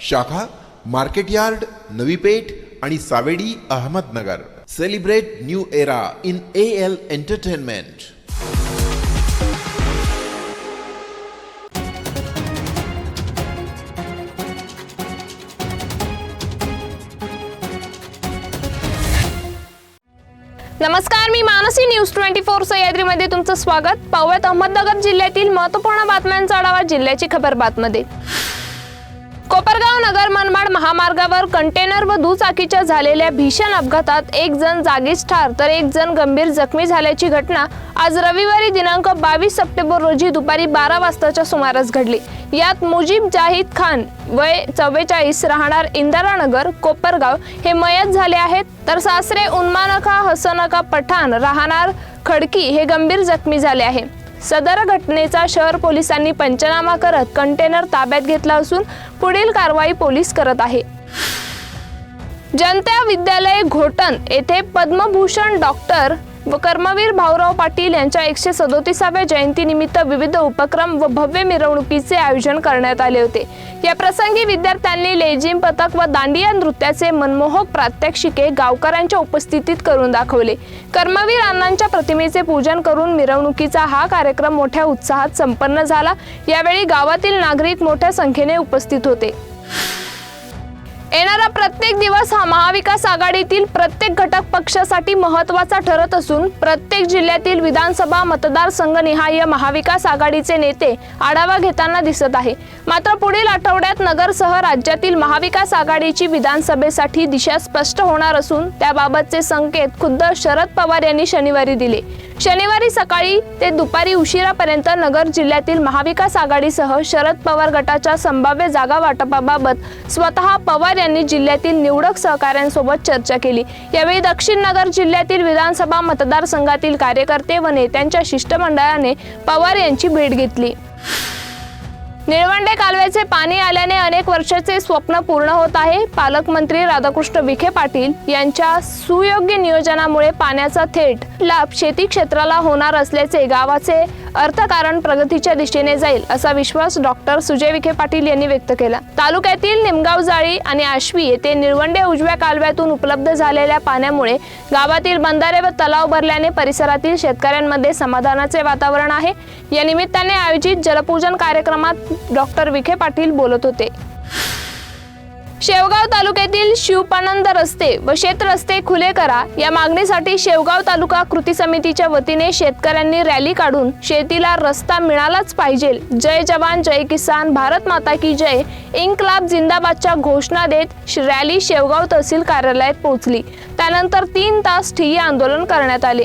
शाखा market yard Navi Peth आणि Savedi Ahmednagar. Celebrate new era in A L entertainment नमस्कार मी मानसी न्यूज ट्वेंटी फोर सह्याद्रीमध्ये तुमचं स्वागत. पाहूयात अहमदनगर जिल्ह्यातील महत्त्वपूर्ण बातम्यांचा आढावा जिल्ह्याची खबर बातमध्ये. कोपरगाव नगर मनमाड महामार्गावर कंटेनर व दुचाकीच्या झालेल्या भीषण अपघातात एक जण जागीच ठार तर एक जण गंभीर जखमी झाल्याची घटना आज रविवारी दिनांक बावीस सप्टेंबर रोजी दुपारी बारा वाजताच्या सुमारास घडली. यात मुजीब जाहिद खान वय चव्वेचाळीस राहणार इंदिरानगर कोपरगाव हे मयत झाले आहेत तर सासरे उन्मानखा हसनका पठाण राहणार खडकी हे गंभीर जखमी झाले आहे. सदर घटनेचा शहर पोलिसांनी पंचनामा करत कंटेनर ताब्यात घेतला असून पुढील कारवाई पोलीस करत आहे. जनता विद्यालय घोटण येथे पद्मभूषण डॉक्टर व कर्मवीर भाऊराव पाटील यांच्या एकशे सदोतीसाव्या जयंतीनिमित्त विविध उपक्रम व भव्य मिरवणुकीचे आयोजन करण्यात आले होते. या प्रसंगी विद्यार्थ्यांनी लेझिम पथक व दांडिया नृत्याचे मनमोहक प्रात्यक्षिके गावकऱ्यांच्या उपस्थितीत करून दाखवले. कर्मवीर अण्णांच्या प्रतिमेचे पूजन करून मिरवणुकीचा हा कार्यक्रम मोठ्या उत्साहात संपन्न झाला. यावेळी गावातील नागरिक मोठ्या संख्येने उपस्थित होते. येणारा प्रत्येक दिवस हा महाविकास आघाडीतील प्रत्येक घटक पक्षासाठी महत्त्वाचा ठरत असून प्रत्येक जिल्ह्यातील विधानसभा मतदारसंघनिहाय महाविकास आघाडीचे नेते आढावा घेताना दिसत आहे. मात्र पुढील आठवड्यात नगरसह राज्यातील महाविकास आघाडीची विधानसभेसाठी दिशा स्पष्ट होणार असून त्याबाबतचे संकेत खुद्द शरद पवार यांनी शनिवारी दिले. शनिवारी सकाळी ते दुपारी उशिरापर्यंत नगर जिल्ह्यातील महाविकास आघाडीसह शरद पवार गटाच्या संभाव्य जागा वाटपाबाबत स्वतः पवार यांनी जिल्ह्यातील निवडक सहकाऱ्यांसोबत चर्चा केली. यावेळी दक्षिण नगर जिल्ह्यातील विधानसभा मतदारसंघातील कार्यकर्ते व नेत्यांच्या शिष्टमंडळाने पवार यांची भेट घेतली. निळवंडे कालव्याचे पाणी आल्याने अनेक वर्षाचे स्वप्न पूर्ण होत आहे. पालकमंत्री राधाकृष्ण विखे पाटील यांच्या सुयोग्य नियोजनामुळे पाण्याचा थेट लाभ शेती क्षेत्राला होणार असल्याचे गावाचे अर्थकारण प्रगतीच्या दिशेने जाईल असा विश्वास डॉक्टर सुजय विखे पाटील यांनी व्यक्त केला. तालुक्यातील निमगाव जाळी आणि आश्वी येथे निळवंडे उजव्या कालव्यातून उपलब्ध झालेल्या पाण्यामुळे गावातील बंधारे व तलाव भरल्याने परिसरातील शेतकऱ्यांमध्ये समाधानाचे वातावरण आहे. या निमित्ताने आयोजित जलपूजन कार्यक्रमात डॉक्टर विखे पाटील बोलत होते. शेवगाव तालुक्यातील शिवपानंद रस्ते व शेत रस्ते खुले करा. या मागणीसाठी शेवगाव तालुका कृती समितीच्या वतीने शेतकऱ्यांनी रॅली काढून शेतीला रस्ता मिळालाच पाहिजे. जय जवान जय किसान भारत माता की जय. इन्कलाब जिंदाबादच्या घोषणा देत श- रॅली शेवगाव तहसील कार्यालयात पोहोचली. त्यानंतर तीन तास ठिय्या आंदोलन करण्यात आले.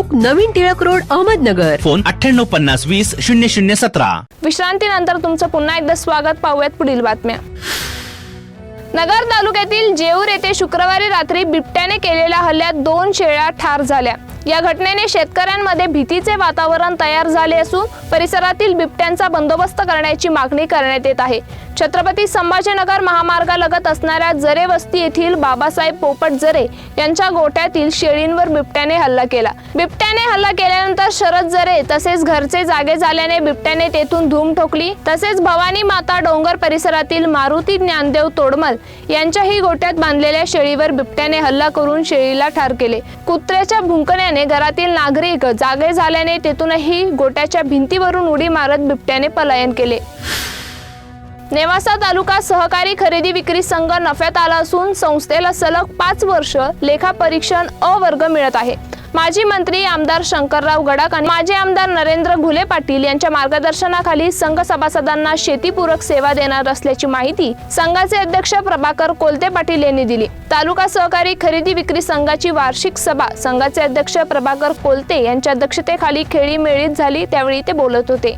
चौक नवीन टिळक रोड अहमदनगर. फोन अठ्ठ्याण्णव पन्नास वीस शून्य शून्य सतरा. विश्रांतीनंतर तुमचं पुन्हा एकदा स्वागत पाहूयात पुढील बातम्या. नगर तालुक्यातील जेऊर येथे शुक्रवारी रात्री बिबट्याने केलेल्या हल्ल्यात दोन शेळ्या ठार झाल्या. या घटनेने शेतकऱ्यांमध्ये भीतीचे वातावरण तयार झाले असून परिसरातील बिबट्यांचा बंदोबस्त करण्याची मागणी करण्यात येत आहे. छत्रपती संभाजीनगर महामार्गालगत असणाऱ्या जरे वस्ती येथील बाबासाहेब पोपट जरे यांच्या गोट्यातील शेळींवर बिबट्याने हल्ला केला. बिबट्याने हल्ला केल्यानंतर शरद जरे तसेच घरचे जागे झाल्याने बिबट्याने तेथून धूम ठोकली. तसेच भवानी माता डोंगर परिसरातील मारुती ज्ञानदेव तोडमल यांच्याही गोट्यात बांधलेल्या शेळीवर बिबट्याने हल्ला करून शेळीला ठार केले. कुत्र्याच्या भुंकण्याने घरातील नागरिक जागे झाल्याने तेथूनही गोट्याच्या भिंतीवरून उडी मारत बिबट्याने पलायन केले. नेवासा तालुका सहकारी खरेदी विक्री संघ नफ्यात आला असून संस्थेला सलग पाच वर्ष लेखापरीक्षण अवर्ग अ वर्ग मिळत आहे. माजी मंत्री आमदार शंकरराव गडाख आणि माजी आमदार नरेंद्र घुले पाटील यांच्या मार्गदर्शनाखाली संघ सभासदांना शेतीपूरक सेवा देणार असल्याची माहिती संघाचे अध्यक्ष प्रभाकर कोलते पाटील यांनी दिली. तालुका सहकारी खरेदी विक्री संघाची वार्षिक सभा संघाचे अध्यक्ष प्रभाकर कोलते यांच्या अध्यक्षतेखाली खेळी मेळीत झाली त्यावेळी ते बोलत होते.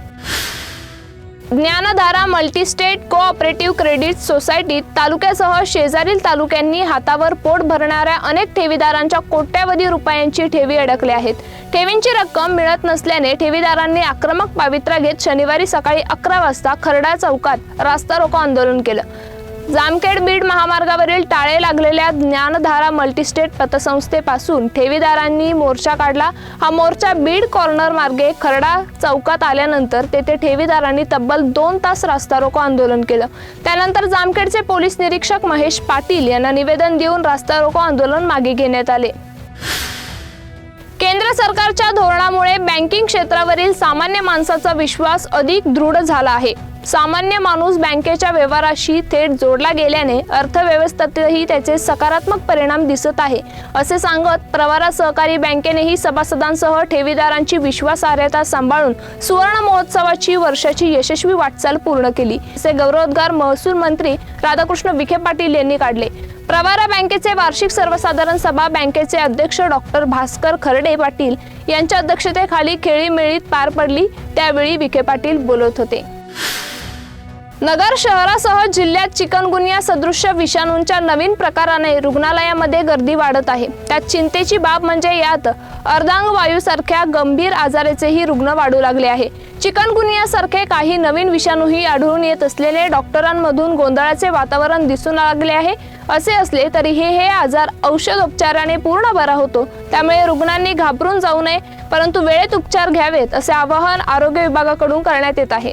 ज्ञानधारा मल्टीस्टेट कोऑपरेटिव्ह क्रेडिट सोसायटीत तालुक्यासह शेजारील तालुक्यांनी हातावर पोट भरणाऱ्या अनेक ठेवीदारांच्या कोट्यावधी रुपयांची ठेवी अडकल्या आहेत. ठेवींची रक्कम मिळत नसल्याने ठेवीदारांनी आक्रमक पावित्र्य घेत शनिवारी सकाळी अकरा वाजता खरडा चौकात रास्ता रोको आंदोलन केलं. जामखेड बीड महामार्गावरील टाळे लागलेल्या ज्ञानधारा मल्टीस्टेट पतसंस्थेपासून ठेवीदारांनी मोर्चा काढला. हा मोर्चा बीड कॉर्नर मार्गे खरडा चौकात आल्यानंतर तेथे ठेवीदारांनी तब्बल दोन तास रास्ता रोको आंदोलन केलं. त्यानंतर जामखेडचे पोलीस निरीक्षक महेश पाटील यांना निवेदन देऊन रास्ता रोको आंदोलन मागे घेण्यात आले. केंद्र सरकारच्या धोरणामुळे बँकिंग क्षेत्रावरील सामान्य माणसाचा विश्वास अधिक दृढ झाला आहे. सामान्य माणूस बँकेच्या व्यवहाराशी थेट जोडला गेल्याने अर्थव्यवस्थेतही त्याचे सकारात्मक परिणाम दिसत आहे असे सांगत प्रवारा सहकारी बँकेनेही सभासदांसह ठेवीदारांची विश्वासार्हता सांभाळून सुवर्ण महोत्सवाची वर्षाची यशस्वी वाटचाल पूर्ण केली असे गौरवोद्गार महसूल मंत्री राधाकृष्ण विखे पाटील यांनी काढले. प्रवारा बँकेचे वार्षिक सर्वसाधारण सभा बँकेचे अध्यक्ष डॉक्टर भास्कर खर्डे पाटील यांच्या अध्यक्षतेखाली खेळीमेळीत पार पडली त्यावेळी विखे पाटील बोलत होते. नगर शहरासह जिल्ह्यात चिकनगुनिया सदृश्य विषाणूंच्या नवीन प्रकाराने रुग्णालयामध्ये गर्दी वाढत आहे. त्यात चिंतेची बाब म्हणजे यात अर्धांगवायूसारख्या गंभीर आजाराचेही रुग्ण वाढू लागले आहे. चिकनगुनियासारखे काही नवीन विषाणूही आढळून येत असलेले डॉक्टरांमधून गोंधळाचे वातावरण दिसून लागले आहे. असे असले तरीही हे आजार औषधोपचाराने पूर्ण बरा होतो. त्यामुळे रुग्णांनी घाबरून जाऊ नये परंतु वेळेत उपचार घ्यावेत असे आवाहन आरोग्य विभागाकडून करण्यात येत आहे.